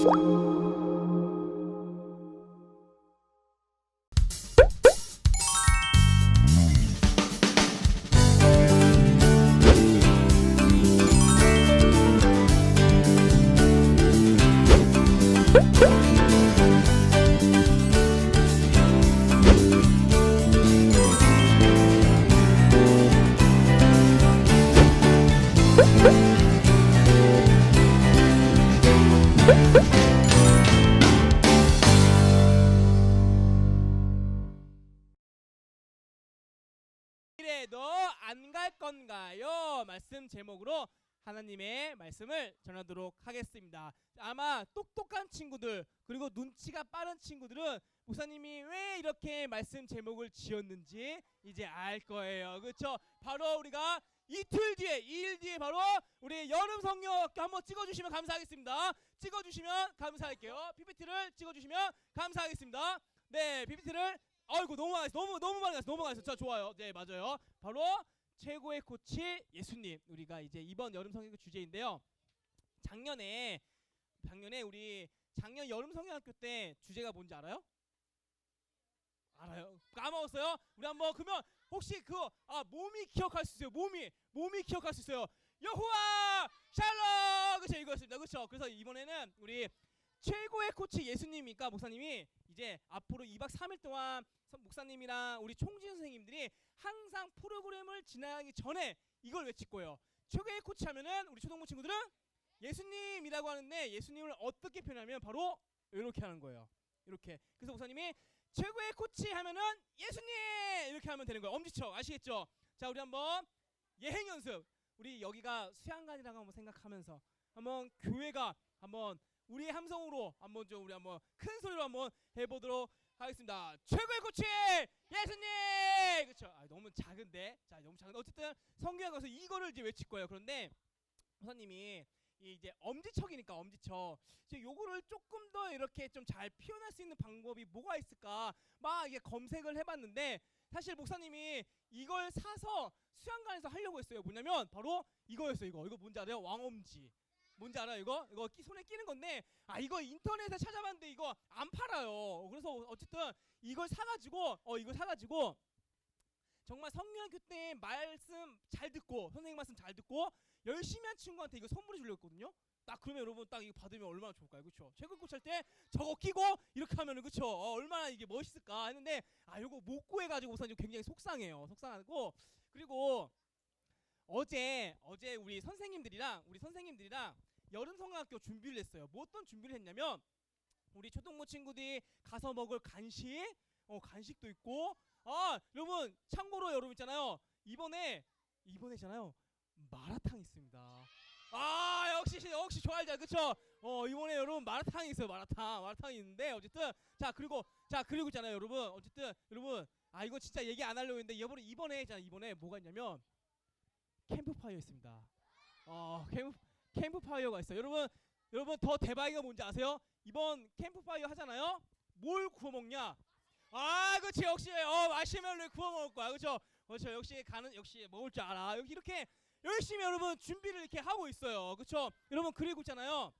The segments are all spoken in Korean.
이래 제목으로 하나님의 말씀을 전하도록 하겠습니다. 아마 똑똑한 친구들 그리고 눈치가 빠른 친구들은 목사님이 왜 이렇게 말씀 제목을 지었는지 이제 알 거예요. 그렇죠? 바로 우리가 이틀 뒤에 이일 뒤에 바로 우리 여름 성경학교 한번 찍어주시면 감사하겠습니다. 찍어주시면 감사할게요. PPT를 찍어주시면 감사하겠습니다. 네, PPT를 아이고 너무 많이 너무 너무 많이 갔어 너무 많이 갔어 자 좋아요 네 맞아요 바로 최고의 코치 예수님. 우리가 이제 이번 여름 성경 주제인데요. 작년에 작년에 우리 작년 여름 성경학교 때 주제가 뭔지 알아요? 알아요? 까먹었어요? 우리 한번 그러면 혹시 그아 몸이 기억할 수 있어요? 몸이 몸이 기억할 수 있어요? 여호와! 샬롬! 그렇죠 이거였습니다. 그렇죠? 그래서 이번에는 우리 최고의 코치 예수님이니까 목사님이 이제 앞으로 2박 3일 동안 선- 목사님이랑 우리 총진 선생님들이 항상 프로그램을 진행하기 전에 이걸 외칠 거예요. 최고의 코치 하면은 우리 초등부 친구들은 예수님이라고 하는데 예수님을 어떻게 표현하면 바로 이렇게 하는 거예요. 이렇게. 그래서 목사님이 최고의 코치 하면은 예수님 이렇게 하면 되는 거예요. 엄지척 아시겠죠? 자, 우리 한번 예행 연습. 우리 여기가 수양관이라고 한번 생각하면서 한번 교회가 한번 우리의 함성으로 한번 좀 우리 한번 큰 소리로 한번 해보도록 하겠습니다. 최고의 코치 예수님. 그렇죠. 아, 너무 작은데. 자, 너무 작은데 어쨌든 성경에 가서 이거를 이제 외칠 거예요. 그런데 목사님이 이 이제 엄지척이니까 엄지척. 이제 요거를 조금 더 이렇게 좀 잘 표현할 수 있는 방법이 뭐가 있을까? 막 검색을 해봤는데 사실 목사님이 이걸 사서 수양관에서 하려고 했어요. 뭐냐면 바로 이거였어요. 이거 이거 뭔지 알아요? 왕엄지. 뭔지 알아요? 이거 이거 끼, 손에 끼는 건데 아 이거 인터넷에 찾아봤는데 이거 안 팔아요. 그래서 어쨌든 이걸 사가지고 어 이걸 사가지고 정말 성령학교 때 말씀 잘 듣고 선생님 말씀 잘 듣고 열심히 한 친구한테 이거 선물해 주려고 했거든요. 딱 그러면 여러분 딱 이거 받으면 얼마나 좋을까요? 그렇죠? 코치 할때 저거 끼고 이렇게 하면은 그렇죠? 어, 얼마나 이게 멋있을까 했는데 아 이거 못 구해 가지고 우선 굉장히 속상해요. 속상하고 그리고 어제 어제 우리 선생님들이랑 우리 선생님들이랑 여름 성경학교 준비를 했어요. 뭐 어떤 준비를 했냐면 우리 초등부 친구들이 가서 먹을 간식, 어 간식도 있고 아 여러분 참고로 여러분 있잖아요 이번에 이번에잖아요 마라탕 있습니다. 아 역시 역시 좋아하죠 그쵸? 어 이번에 여러분 마라탕이 있어요 마라탕 마라탕이 있는데 어쨌든 자 그리고 자 그리고 있잖아요 여러분 어쨌든 여러분 아 이거 진짜 얘기 안 하려고 했는데 이번에 이번에 자 이번에 뭐가 있냐면 캠프파이어 있습니다. 어 캠프 캠프파이어가 있어요. 여러분 여러분 더 대박인 거 뭔지 아세요? 이번 캠프파이어 하잖아요. 뭘 구워 먹냐? 아, 그렇지 역시 어 마시멜로 구워 먹을 거야, 그렇죠? 그렇죠. 역시 가는 역시 먹을 줄 알아. 여기 이렇게 열심히 여러분 준비를 이렇게 하고 있어요, 그렇죠? 여러분 그리고 있잖아요.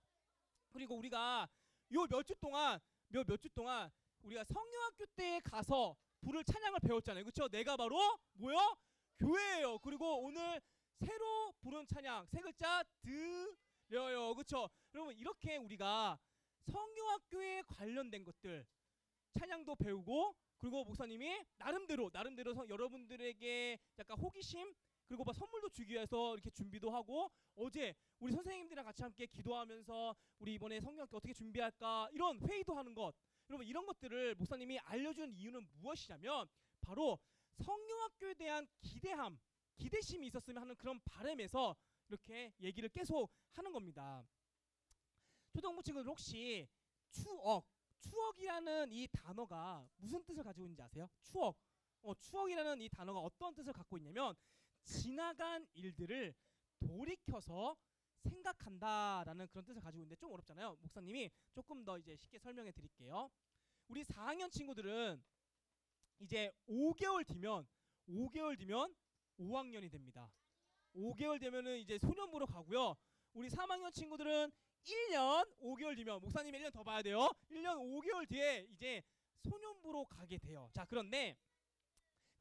그리고 우리가 요 몇 주 동안 몇 몇 주 동안 우리가 성령학교 때에 가서 불을 찬양을 배웠잖아요, 그렇죠? 내가 바로 뭐요? 교회예요. 그리고 오늘 새로 부른 찬양 세 글자 드려요. 그렇죠? 여러분 이렇게 우리가 성경학교에 관련된 것들 찬양도 배우고 그리고 목사님이 나름대로 나름대로 성- 여러분들에게 약간 호기심 그리고 막 선물도 주기 위해서 이렇게 준비도 하고 어제 우리 선생님들이랑 같이 함께 기도하면서 우리 이번에 성경학교 어떻게 준비할까 이런 회의도 하는 것 여러분 이런 것들을 목사님이 알려준 이유는 무엇이냐면 바로 성경학교에 대한 기대함 기대심이 있었으면 하는 그런 바람에서 이렇게 얘기를 계속 하는 겁니다. 초등부 친구들 혹시 추억, 추억이라는 이 단어가 무슨 뜻을 가지고 있는지 아세요? 추억. 어, 추억이라는 이 단어가 어떤 뜻을 갖고 있냐면 지나간 일들을 돌이켜서 생각한다라는 그런 뜻을 가지고 있는데 좀 어렵잖아요. 목사님이 조금 더 이제 쉽게 설명해 드릴게요. 우리 4학년 친구들은 이제 5개월 뒤면 5개월 뒤면 5학년이 됩니다. 5개월 되면은 이제 소년부로 가고요. 우리 3학년 친구들은 1년 5개월 뒤면 목사님이 1년 더 봐야 돼요. 1년 5개월 뒤에 이제 소년부로 가게 돼요. 자, 그런데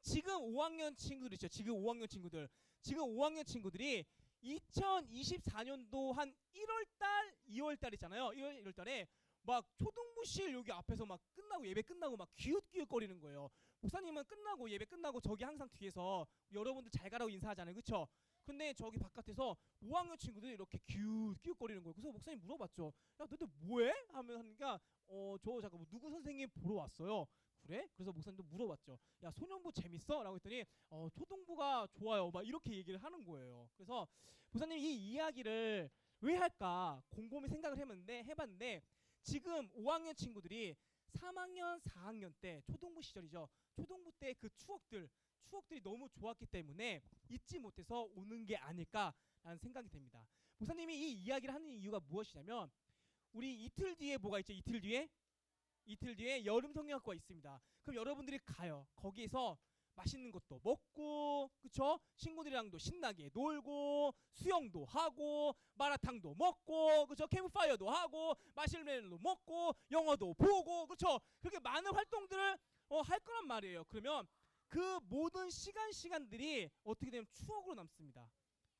지금 5학년 친구들 있죠. 지금 5학년 친구들. 지금 5학년 친구들이 2024년도 한 1월 달, 2월 달 있잖아요. 1월, 1월 달에 막 초등부실 여기 앞에서 막 끝나고 예배 끝나고 막 기웃기웃거리는 거예요. 목사님은 끝나고 예배 끝나고 저기 항상 뒤에서 여러분들 잘 가라고 인사하잖아요. 그쵸? 근데 저기 바깥에서 5학년 친구들이 이렇게 기웃기웃거리는 거예요. 그래서 목사님 물어봤죠. 야 너희들 뭐해? 하면 하니까 어 저 잠깐 뭐 누구 선생님 보러 왔어요. 그래? 그래서 목사님도 물어봤죠. 야 소년부 재밌어? 라고 했더니 어 초등부가 좋아요. 막 이렇게 얘기를 하는 거예요. 그래서 목사님 이 이야기를 왜 할까 곰곰이 생각을 해봤는데 해봤는데 지금 5학년 친구들이 3학년, 4학년 때 초등부 시절이죠. 초등부 때 그 추억들, 추억들이 너무 좋았기 때문에 잊지 못해서 오는 게 아닐까라는 생각이 됩니다. 목사님이 이 이야기를 하는 이유가 무엇이냐면 우리 이틀 뒤에 뭐가 있죠? 이틀 뒤에 이틀 뒤에 여름 성경학과 있습니다. 그럼 여러분들이 가요. 거기에서 맛있는 것도 먹고 그쵸? 친구들이랑도 신나게 놀고 수영도 하고 마라탕도 먹고 그쵸? 캠프파이어도 하고 마실멜로 먹고 영화도 보고 그쵸? 그렇게 많은 활동들을 어, 할 거란 말이에요. 그러면 그 모든 시간 시간들이 어떻게 되면 추억으로 남습니다.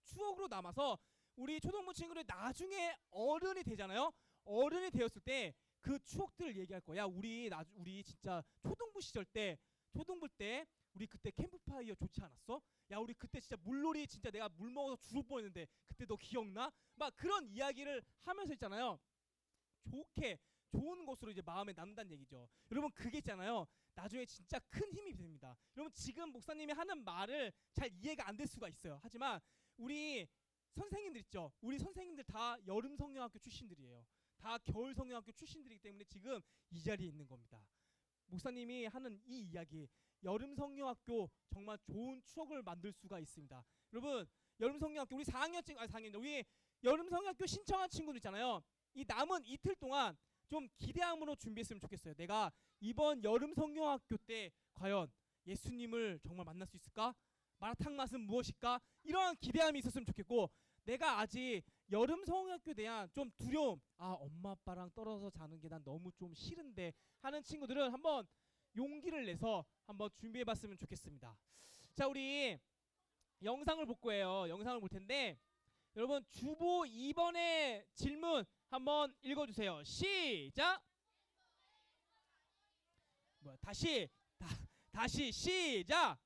추억으로 남아서 우리 초등부 친구들 나중에 어른이 되잖아요. 어른이 되었을 때 그 추억들을 얘기할 거야. 우리 나 우리 진짜 초등부 시절 때 초등부 때 우리 그때 캠프파이어 좋지 않았어? 야 우리 그때 진짜 물놀이 진짜 내가 물 먹어서 죽을 뻔했는데 그때 너 기억나? 막 그런 이야기를 하면서 있잖아요. 좋게 좋은 것으로 이제 마음에 남는다는 얘기죠. 여러분 그게 있잖아요. 나중에 진짜 큰 힘이 됩니다. 여러분 지금 목사님이 하는 말을 잘 이해가 안 될 수가 있어요. 하지만 우리 선생님들 있죠. 우리 선생님들 다 여름 성경학교 출신들이에요. 다 겨울 성경학교 출신들이기 때문에 지금 이 자리에 있는 겁니다. 목사님이 하는 이 이야기 여름 성경학교 정말 좋은 추억을 만들 수가 있습니다. 여러분 여름 성경학교 우리 4학년 친 아니 4학년 우리 여름 성경학교 신청한 친구들 있잖아요. 이 남은 이틀 동안 좀 기대함으로 준비했으면 좋겠어요. 내가 이번 여름 성경학교 때 과연 예수님을 정말 만날 수 있을까? 마라탕 맛은 무엇일까? 이러한 기대함이 있었으면 좋겠고 내가 아직 여름 성경학교에 대한 좀 두려움 아 엄마 아빠랑 떨어져 자는 게 난 너무 좀 싫은데 하는 친구들은 한번 용기를 내서 한번 준비해 봤으면 좋겠습니다. 자 우리 영상을 볼 거예요. 영상을 볼 텐데 여러분 주보 2번의 질문 한번 읽어주세요. 시작. 뭐야 다시 다, 다시 시작.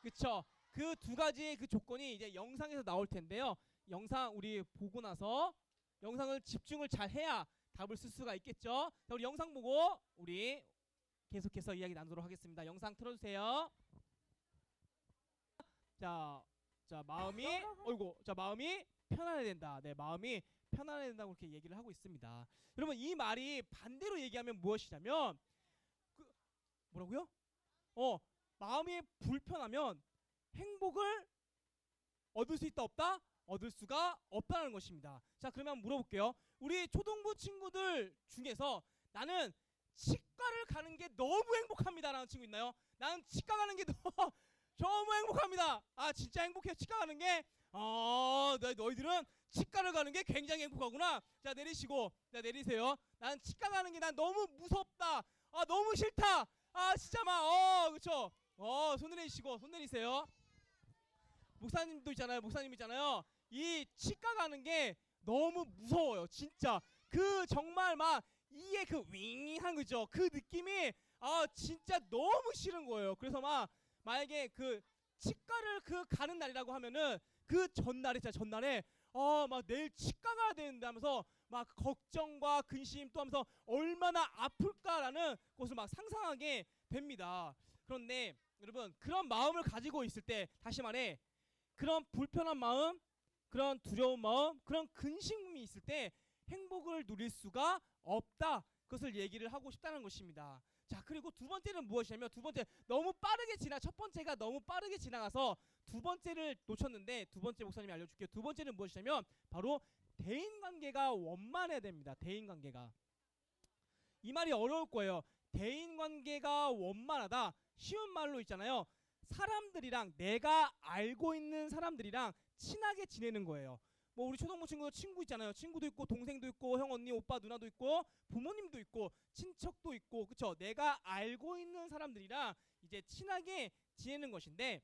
그쵸? 그 두 가지의 그 조건이 이제 영상에서 나올 텐데요. 영상 우리 보고 나서 영상을 집중을 잘 해야 답을 쓸 수가 있겠죠. 자, 우리 영상 보고 우리 계속해서 이야기 나누도록 하겠습니다. 영상 틀어주세요. 자, 자 마음이, 어이구, 자 마음이 편안해야 된다. 네, 마음이 편안해야 된다고 그렇게 얘기를 하고 있습니다. 여러분 이 말이 반대로 얘기하면 무엇이냐면 그 뭐라고요? 어, 마음이 불편하면 행복을 얻을 수 있다 없다? 얻을 수가 없다는 것입니다. 자, 그러면 물어볼게요. 우리 초등부 친구들 중에서 나는 치과를 가는 게 너무 행복합니다라는 친구 있나요? 나는 치과 가는 게 너무 행복합니다. 아 진짜 행복해 치과 가는 게. 어, 너, 너희들은 치과를 가는 게 굉장히 행복하구나. 자 내리시고, 자 내리세요. 난 치과 가는 게 난 너무 무섭다. 아 너무 싫다. 아 진짜 막, 어, 그쵸. 어, 손 내리시고, 손 내리세요. 목사님도 있잖아요. 목사님 있잖아요. 이 치과 가는 게 너무 무서워요. 진짜 그 정말 막 이에 그 윙한 거죠. 그 느낌이 아 진짜 너무 싫은 거예요. 그래서 막 만약에 그 치과를 그 가는 날이라고 하면은 그 전날에 진짜 전날에 어 막 내일 치과 가야 되는데 하면서 막 걱정과 근심 또 하면서 얼마나 아플까라는 것을 막 상상하게 됩니다. 그런데 여러분 그런 마음을 가지고 있을 때 다시 말해 그런 불편한 마음, 그런 두려운 마음, 그런 근심이 있을 때 행복을 누릴 수가 없다. 그것을 얘기를 하고 싶다는 것입니다. 자, 그리고 두 번째는 무엇이냐면 두 번째 너무 빠르게 지나 첫 번째가 너무 빠르게 지나가서 두 번째를 놓쳤는데 두 번째 목사님이 알려 줄게요. 두 번째는 무엇이냐면 바로 대인 관계가 원만해야 됩니다. 대인 관계가 이 말이 어려울 거예요. 대인 관계가 원만하다 쉬운 말로 있잖아요. 사람들이랑 내가 알고 있는 사람들이랑 친하게 지내는 거예요. 뭐 우리 초등부 친구 친구 있잖아요. 친구도 있고 동생도 있고 형 언니 오빠 누나도 있고 부모님도 있고 친척도 있고 그쵸? 내가 알고 있는 사람들이랑 이제 친하게 지내는 것인데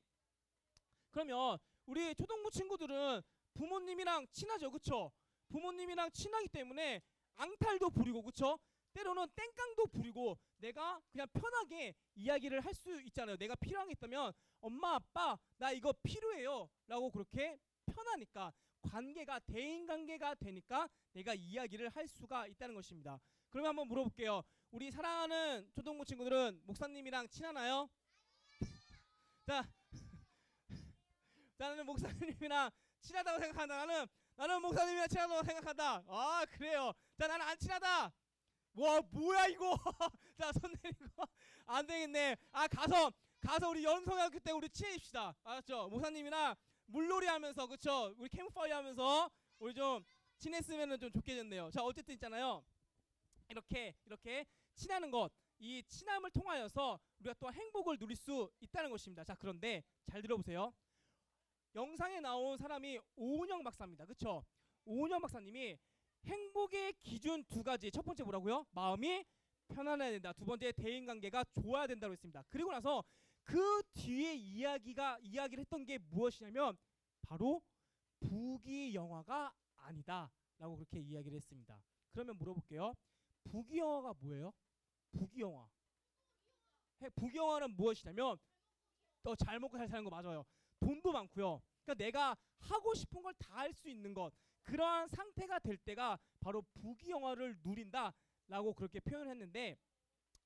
그러면 우리 초등부 친구들은 부모님이랑 친하죠, 그쵸? 부모님이랑 친하기 때문에 앙탈도 부리고 그쵸? 때로는 땡깡도 부리고 내가 그냥 편하게 이야기를 할 수 있잖아요. 내가 필요한 게 있다면 엄마 아빠 나 이거 필요해요 라고 그렇게 편하니까 관계가 대인 관계가 되니까 내가 이야기를 할 수가 있다는 것입니다. 그러면 한번 물어볼게요. 우리 사랑하는 초등부 친구들은 목사님이랑 친하나요? 자, 나는 목사님이랑 친하다고 생각한다. 나는 나는 목사님이랑 친하다고 생각한다. 아 그래요. 자 나는 안 친하다. 와 뭐야 이거. 자손 내리고 안 되겠네. 아 가서 가서 우리 연성학교 때 우리 친해집시다. 알았죠? 목사님이랑 물놀이 하면서 그쵸? 우리 캠프파이어 하면서 우리 좀 친했으면 좀 좋겠네요. 자 어쨌든 있잖아요. 이렇게 이렇게 친하는 것. 이 친함을 통하여서 우리가 또 행복을 누릴 수 있다는 것입니다. 자 그런데 잘 들어보세요. 영상에 나온 사람이 오은영 박사입니다. 그쵸? 오은영 박사님이 행복의 기준 두 가지. 첫 번째 뭐라고요? 마음이 편안해야 된다. 두 번째 대인 관계가 좋아야 된다고 했습니다. 그리고 나서 그 뒤에 이야기가 이야기를 했던 게 무엇이냐면 바로 부귀 영화가 아니다라고 그렇게 이야기를 했습니다. 그러면 물어볼게요. 부귀 영화가 뭐예요? 부귀 영화. 해- 부귀 영화는 무엇이냐면 더 잘 먹고 잘 사는 거 맞아요. 돈도 많고요. 그러니까 내가 하고 싶은 걸 다 할 수 있는 것 그러한 상태가 될 때가 바로 부귀영화를 누린다라고 그렇게 표현했는데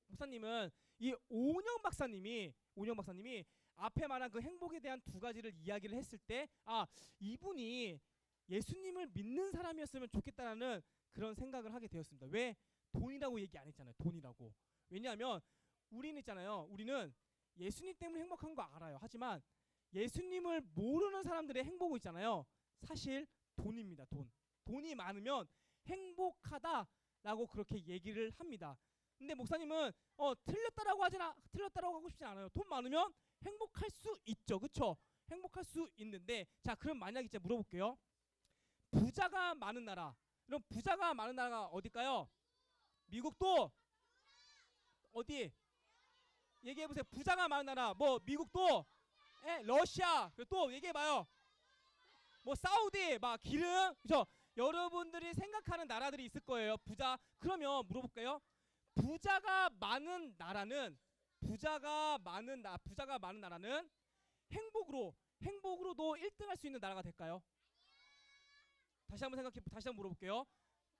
목사님은 이 오은영 박사님이 오은영 박사님이 앞에 말한 그 행복에 대한 두 가지를 이야기를 했을 때 아 이분이 예수님을 믿는 사람이었으면 좋겠다라는 그런 생각을 하게 되었습니다. 왜 돈이라고 얘기 안 했잖아요. 돈이라고. 왜냐하면 우리는 있잖아요. 우리는 예수님 때문에 행복한 거 알아요. 하지만 예수님을 모르는 사람들의 행복은 있잖아요. 사실 돈입니다. 돈. 돈이 많으면 행복하다라고 그렇게 얘기를 합니다. 근데 목사님은 어 틀렸다라고 하지나 틀렸다라고 하고 싶지 않아요. 돈 많으면 행복할 수 있죠. 그렇죠? 행복할 수 있는데 자, 그럼 만약 이제 물어볼게요. 부자가 많은 나라. 그럼 부자가 많은 나라가 어딜까요? 미국도 어디? 얘기해 보세요. 부자가 많은 나라. 뭐 미국도 에, 러시아 또 얘기해 봐요. 뭐 사우디, 막 기름, 그죠? 여러분들이 생각하는 나라들이 있을 거예요. 부자. 그러면 물어볼까요? 부자가 많은 나라는 부자가 많은 나 부자가 많은 나라는 행복으로 행복으로도 1등할 수 있는 나라가 될까요? 다시 한번 생각해 다시 한번 물어볼게요.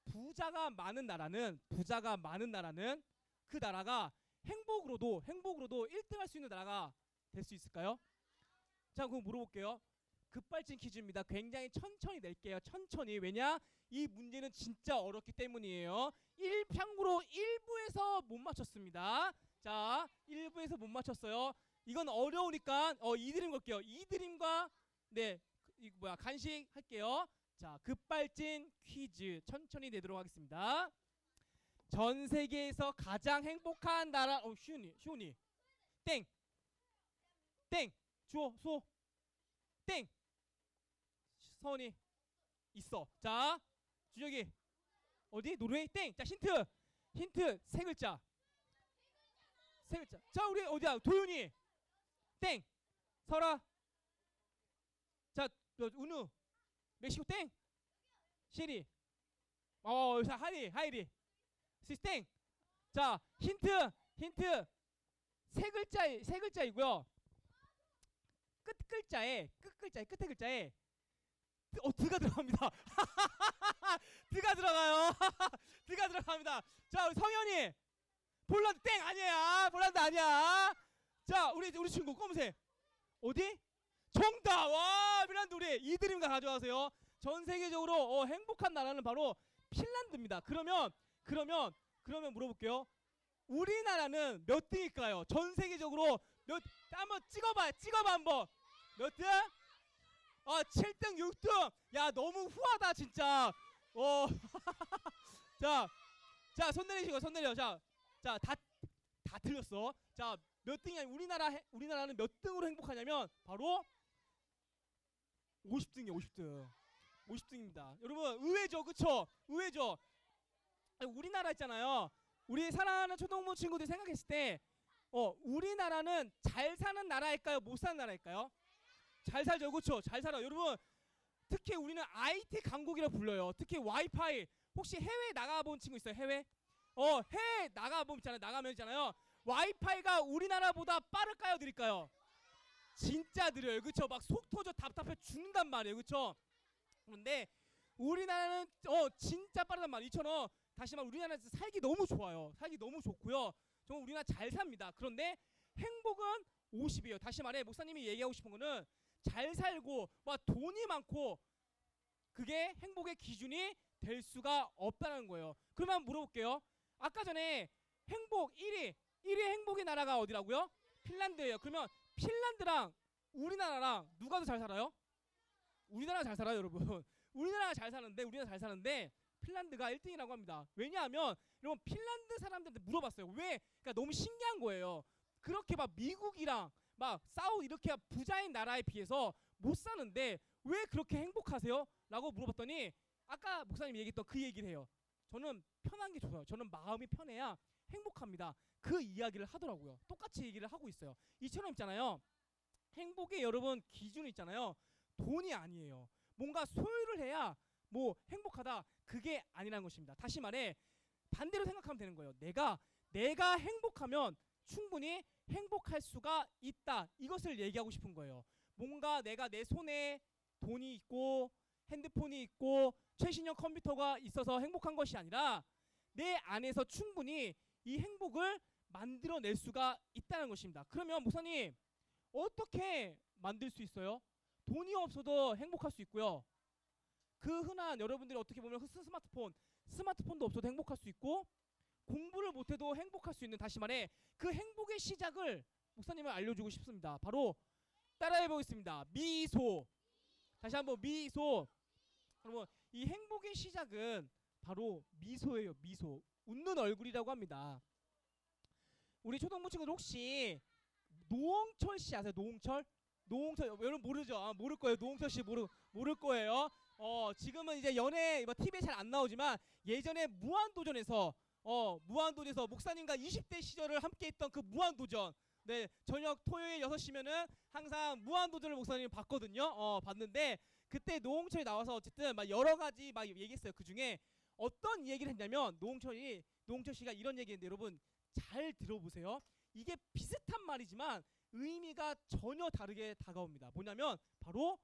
부자가 많은 나라는 부자가 많은 나라는 그 나라가 행복으로도 행복으로도 1등할 수 있는 나라가 될 수 있을까요? 자, 그럼 물어볼게요. 급발진 퀴즈입니다. 굉장히 천천히 낼게요. 천천히. 왜냐? 이 문제는 진짜 어렵기 때문이에요. 1평으로 1부에서 못 맞췄습니다. 자, 1부에서 못 맞췄어요. 이건 어려우니까 어, 이드림 걸게요. 이드림과 네, 이 뭐야? 간식 할게요. 자, 급발진 퀴즈 천천히 내도록 하겠습니다. 전 세계에서 가장 행복한 나라 어, 쉬우니. 쉬우니. 땡. 땡. 주어 소. 땡. 서원이 있어. 자, 준혁이 어디? 노르웨이 땡. 자, 힌트. 힌트 세 글자. 세 글자. 자, 우리 어디야? 도윤이 땡. 설아. 자, 너, 은우 멕시코 땡. 시리. 어, 자, 하리, 하이리. 시스 땡. 자, 힌트. 힌트. 세 글자 세 글자이고요. 끝 글자에 끝 글자에 끝에 글자에 드- 어 드가 들어갑니다. 드가 들어가요. 드가 들어갑니다. 자 우리 성현이 폴란드 땡 아니야. 폴란드 아니야. 자 우리 우리 친구 검은색 어디? 정답. 와 핀란드 우리 이드림과 가져가세요. 전 세계적으로 어, 행복한 나라는 바로 핀란드입니다. 그러면 그러면 그러면 물어볼게요. 우리나라는 몇 등일까요? 전 세계적으로 몇 한번 찍어봐 찍어봐 한번 몇 등? 아 7등 6등 야 너무 후하다 진짜 어. 어자자손 내리시고 손 내려 자자다 다 틀렸어 자 몇 등이냐 우리나라 해- 우리나라는 몇 등으로 행복하냐면 바로 50등이요, 50등. 50등입니다. 여러분 의외죠, 그쵸? 의외죠. 아니, 우리나라 있잖아요. 우리 사랑하는 초등부 친구들 생각했을 때, 어 우리나라는 잘 사는 나라일까요, 못 사는 나라일까요? 잘 살죠, 그쵸? 잘 살아. 여러분 특히 우리는 IT 강국이라 불러요. 특히 와이파이. 혹시 해외 나가본 친구 있어요? 해외? 어 해외 나가본 있잖아요. 나가면 있잖아요. 와이파이가 우리나라보다 빠를까요, 느릴까요? 진짜 느려요. 그쵸? 막 속 터져 답답해 죽는단 말이에요. 그쵸? 그런데 우리나라는 어 진짜 빠르단 말이에요. 이처럼 다시 말 우리나라에서 살기 너무 좋아요. 살기 너무 좋고요. 정말 우리나라 잘 삽니다. 그런데 행복은 50이에요. 다시 말해 목사님이 얘기하고 싶은 거는 잘 살고 막 돈이 많고 그게 행복의 기준이 될 수가 없다는 거예요. 그러면 물어볼게요. 아까 전에 행복 1위 1위 행복의 나라가 어디라고요? 핀란드예요. 그러면 핀란드랑 우리나라랑 누가 더 잘 살아요? 우리나라가 잘 살아요, 여러분. 우리나라가 잘 사는데 우리나라 잘 사는데 핀란드가 1등이라고 합니다. 왜냐하면 여러분 핀란드 사람들한테 물어봤어요. 왜? 그러니까 너무 신기한 거예요. 그렇게 막 미국이랑 막 싸우 이렇게 부자인 나라에 비해서 못 사는데 왜 그렇게 행복하세요? 라고 물어봤더니 아까 목사님이 얘기했던 그 얘기를 해요. 저는 편한 게 좋아요. 저는 마음이 편해야 행복합니다. 그 이야기를 하더라고요. 똑같이 얘기를 하고 있어요. 이처럼 있잖아요. 행복의 여러분 기준이 있잖아요. 돈이 아니에요. 뭔가 소유를 해야 뭐 행복하다 그게 아니라는 것입니다. 다시 말해 반대로 생각하면 되는 거예요. 내가 내가 행복하면 충분히 행복할 수가 있다. 이것을 얘기하고 싶은 거예요. 뭔가 내가 내 손에 돈이 있고 핸드폰이 있고 최신형 컴퓨터가 있어서 행복한 것이 아니라 내 안에서 충분히 이 행복을 만들어낼 수가 있다는 것입니다. 그러면 목사님 어떻게 만들 수 있어요? 돈이 없어도 행복할 수 있고요. 그 흔한 여러분들이 어떻게 보면 그 스마트폰, 스마트폰도 없어도 행복할 수 있고 공부를 못해도 행복할 수 있는 다시 말해 그 행복의 시작을 목사님을 알려주고 싶습니다. 바로 따라해 보겠습니다. 미소. 다시 한번 미소. 여러분 이 행복의 시작은 바로 미소예요. 미소. 웃는 얼굴이라고 합니다. 우리 초등부 친구들 혹시 노홍철 씨 아세요? 노홍철? 노홍철 여러분 모르죠? 아, 모를 거예요. 노홍철 씨 모르 모를 거예요. 어 지금은 이제 연애 뭐 TV에 잘 안 나오지만 예전에 무한 도전에서 어 무한도전에서 목사님과 20대 시절을 함께 했던 그 무한도전. 네 저녁 토요일 6시면은 항상 무한도전을 목사님 봤거든요. 어 봤는데 그때 노홍철이 나와서 어쨌든 막 여러 가지 막 얘기했어요. 그 중에 어떤 얘기를 했냐면 노홍철이 노홍철 씨가 이런 얘기했는데 여러분 잘 들어보세요. 이게 비슷한 말이지만 의미가 전혀 다르게 다가옵니다. 뭐냐면 바로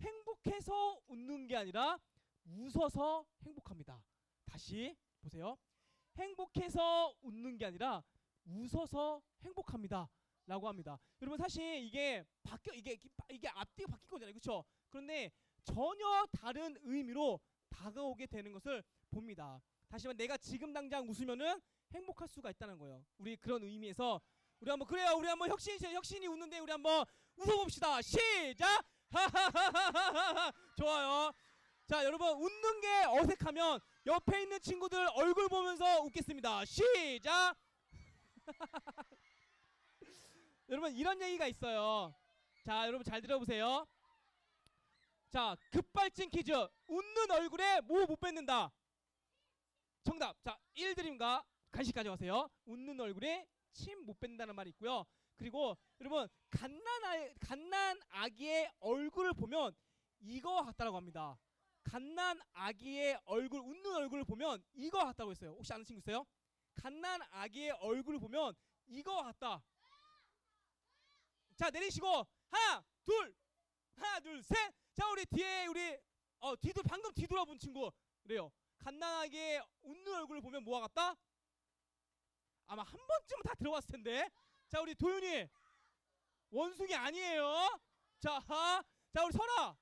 행복해서 웃는 게 아니라 웃어서 행복합니다. 다시 보세요. 행복해서 웃는 게 아니라 웃어서 행복합니다. 라고 합니다. 여러분 사실 이게 바뀌어 이게 이게 앞뒤가 바뀐 거잖아요. 그렇죠? 그런데 전혀 다른 의미로 다가오게 되는 것을 봅니다. 다시 말해 내가 지금 당장 웃으면은 행복할 수가 있다는 거예요. 우리 그런 의미에서 우리 한번 그래요. 우리 한번 혁신 혁신이 웃는데 우리 한번 웃어봅시다. 시작. 하하하하하하. 좋아요. 자 여러분 웃는 게 어색하면 옆에 있는 친구들 얼굴 보면서 웃겠습니다. 시작. 여러분 이런 얘기가 있어요. 자 여러분 잘 들어보세요. 자 급발진 퀴즈. 웃는 얼굴에 뭐못 뱉는다. 정답. 자 1드림과 간식 가져가세요. 웃는 얼굴에 침 못 뺀다는 말이 있고요. 그리고 여러분 갓난 아기의 얼굴을 보면 이거 같다라고 합니다. 갓난 아기의 얼굴 웃는 얼굴을 보면 이거 같다고 했어요. 혹시 아는 친구 있어요? 갓난 아기의 얼굴을 보면 이거 같다. 자 내리시고 하나 둘 하나 둘 셋. 자 우리 뒤에 우리 어 뒤도 방금 뒤돌아본 친구 그래요. 갓난아기의 웃는 얼굴을 보면 뭐가 같다? 아마 한 번쯤은 다 들어봤을 텐데. 자 우리 도윤이 원숭이 아니에요. 자, 하. 자 우리 설아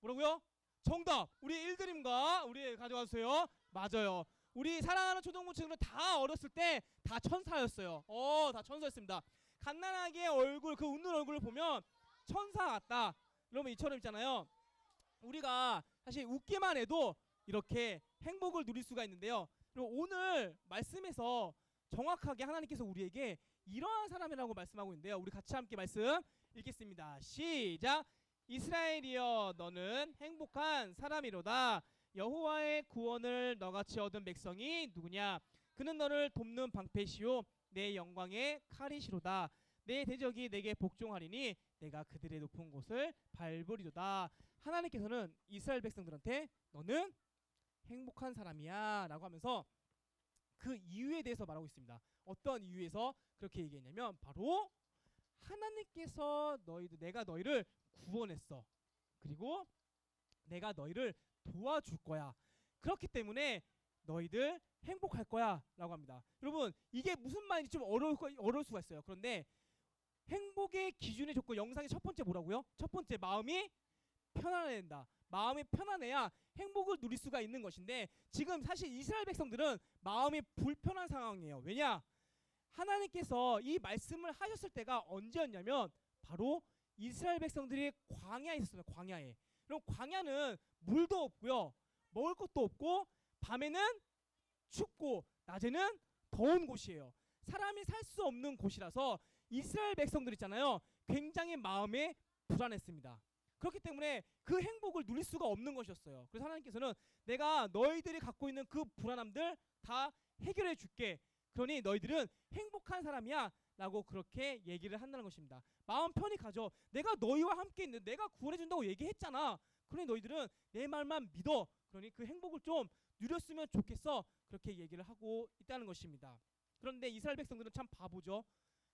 뭐라고요? 정답. 우리 일드림과 우리 가져와 주세요. 맞아요. 우리 사랑하는 초등부 친구는 다 어렸을 때 다 천사였어요. 어, 다 천사였습니다. 갓난아기의 얼굴, 그 웃는 얼굴을 보면 천사 같다. 여러분 이처럼 있잖아요. 우리가 사실 웃기만 해도 이렇게 행복을 누릴 수가 있는데요. 그리고 오늘 말씀에서 정확하게 하나님께서 우리에게 이러한 사람이라고 말씀하고 있는데요. 우리 같이 함께 말씀 읽겠습니다. 시작. 이스라엘이여 너는 행복한 사람이로다. 여호와의 구원을 너같이 얻은 백성이 누구냐? 그는 너를 돕는 방패시요 내 영광의 칼이시로다. 내 대적이 내게 복종하리니 내가 그들의 높은 곳을 밟으리로다. 하나님께서는 이스라엘 백성들한테 너는 행복한 사람이야 라고 하면서 그 이유에 대해서 말하고 있습니다. 어떤 이유에서 그렇게 얘기했냐면 바로 하나님께서 너희들 내가 너희를 구원했어. 그리고 내가 너희를 도와줄 거야. 그렇기 때문에 너희들 행복할 거야 라고 합니다. 여러분 이게 무슨 말인지 좀 어려울 거- 어려울 수가 있어요. 그런데 행복의 기준의 조건 영상의 첫 번째 뭐라고요? 첫 번째 마음이 편안해야 된다. 마음이 편안해야 행복을 누릴 수가 있는 것인데 지금 사실 이스라엘 백성들은 마음이 불편한 상황이에요. 왜냐? 하나님께서 이 말씀을 하셨을 때가 언제였냐면 바로 이스라엘 백성들이 광야에 있었어요. 광야에. 그럼 광야는 물도 없고요. 먹을 것도 없고 밤에는 춥고 낮에는 더운 곳이에요. 사람이 살 수 없는 곳이라서 이스라엘 백성들 있잖아요. 굉장히 마음에 불안했습니다. 그렇기 때문에 그 행복을 누릴 수가 없는 것이었어요. 그래서 하나님께서는 내가 너희들이 갖고 있는 그 불안함들 다 해결해 줄게. 그러니 너희들은 행복한 사람이야. 라고 그렇게 얘기를 한다는 것입니다. 마음 편히 가져. 내가 너희와 함께 있는 내가 구원해 준다고 얘기했잖아. 그러니 너희들은 내 말만 믿어. 그러니 그 행복을 좀 누렸으면 좋겠어. 그렇게 얘기를 하고 있다는 것입니다. 그런데 이스라엘 백성들은 참 바보죠.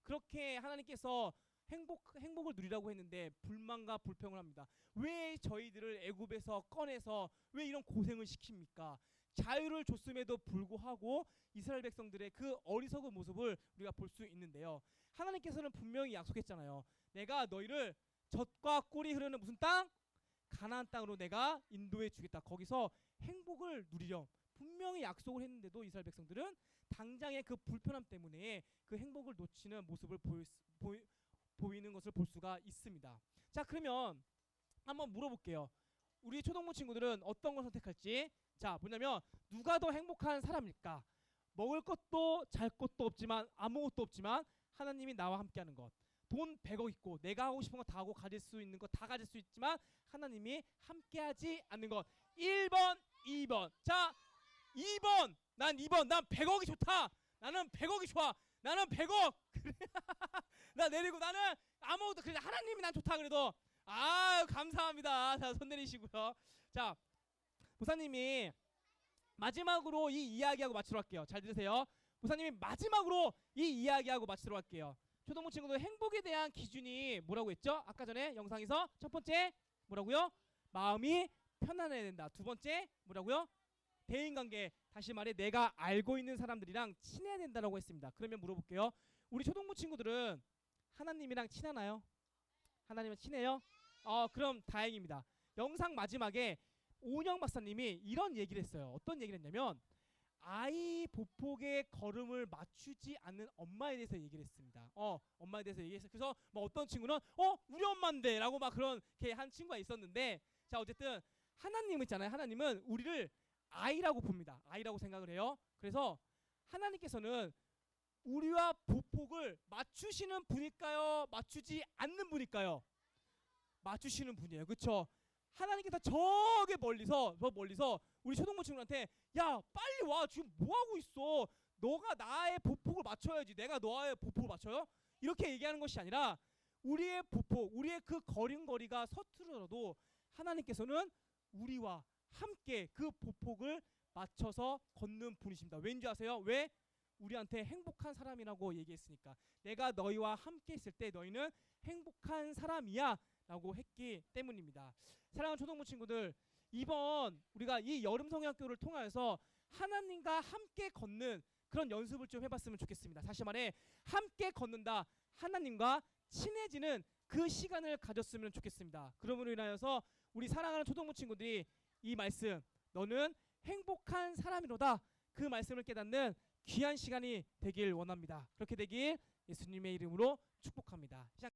그렇게 하나님께서 행복 행복을 누리라고 했는데 불만과 불평을 합니다. 왜 저희들을 애굽에서 꺼내서 왜 이런 고생을 시킵니까? 자유를 줬음에도 불구하고 이스라엘 백성들의 그 어리석은 모습을 우리가 볼 수 있는데요. 하나님께서는 분명히 약속했잖아요. 내가 너희를 젖과 꿀이 흐르는 무슨 땅? 가나안 땅으로 내가 인도해 주겠다. 거기서 행복을 누리렴. 분명히 약속을 했는데도 이스라엘 백성들은 당장의 그 불편함 때문에 그 행복을 놓치는 모습을 수- 보이, 보이는 것을 볼 수가 있습니다. 자, 그러면 한번 물어볼게요. 우리 초등부 친구들은 어떤 걸 선택할지. 자, 뭐냐면 누가 더 행복한 사람일까? 먹을 것도 잘 것도 없지만 아무것도 없지만 하나님이 나와 함께하는 것. 돈 100억 있고 내가 하고 싶은 거 다 하고 가질 수 있는 거 다 가질 수 있지만 하나님이 함께하지 않는 것. 1번, 2번. 자, 2번. 난 2번. 난 100억이 좋다. 나는 100억이 좋아. 나는 100억. 나 내리고 나는 아무것도 그래 하나님이 난 좋다 그래도 아 감사합니다. 자, 손 내리시고요. 자, 부사님이 마지막으로 이 이야기하고 마치러 할게요. 잘 들으세요. 부사님이 마지막으로 이 이야기하고 마치러 할게요. 초등부 친구들 행복에 대한 기준이 뭐라고 했죠? 아까 전에 영상에서 첫 번째 뭐라고요? 마음이 편안해야 된다. 두 번째 뭐라고요? 대인 관계. 다시 말해 내가 알고 있는 사람들이랑 친해야 된다라고 했습니다. 그러면 물어볼게요. 우리 초등부 친구들은 하나님이랑 친하나요? 하나님은 친해요? 어, 그럼 다행입니다. 영상 마지막에 오은영 박사님이 이런 얘기를 했어요. 어떤 얘기를 했냐면 아이 보폭의 걸음을 맞추지 않는 엄마에 대해서 얘기를 했습니다. 어, 엄마에 대해서 얘기했어요. 그래서 뭐 어떤 친구는 어, 우리 엄마인데라고 막 그런 이렇게 한 친구가 있었는데 자, 어쨌든 하나님 있잖아요. 하나님은 우리를 아이라고 봅니다. 아이라고 생각을 해요. 그래서 하나님께서는 우리와 보폭을 맞추시는 분일까요? 맞추지 않는 분일까요? 맞추시는 분이에요. 그렇죠? 하나님께서 저기 멀리서 저 멀리서 우리 초등부 친구한테 야 빨리 와 지금 뭐 하고 있어? 너가 나의 보폭을 맞춰야지. 내가 너의 보폭을 맞춰요? 이렇게 얘기하는 것이 아니라 우리의 보폭, 우리의 그 거린거리가 서투르더라도 하나님께서는 우리와 함께 그 보폭을 맞춰서 걷는 분이십니다. 왠지 아세요? 왜? 우리한테 행복한 사람이라고 얘기했으니까. 내가 너희와 함께 있을 때 너희는 행복한 사람이야 라고 했기 때문입니다. 사랑하는 초등부 친구들, 이번 우리가 이 여름 성경학교를 통하여서 하나님과 함께 걷는 그런 연습을 좀 해봤으면 좋겠습니다. 다시 말해 함께 걷는다. 하나님과 친해지는 그 시간을 가졌으면 좋겠습니다. 그러므로 인하여서 우리 사랑하는 초등부 친구들이 이 말씀 너는 행복한 사람이로다 그 말씀을 깨닫는 귀한 시간이 되길 원합니다. 그렇게 되길 예수님의 이름으로 축복합니다. 시작.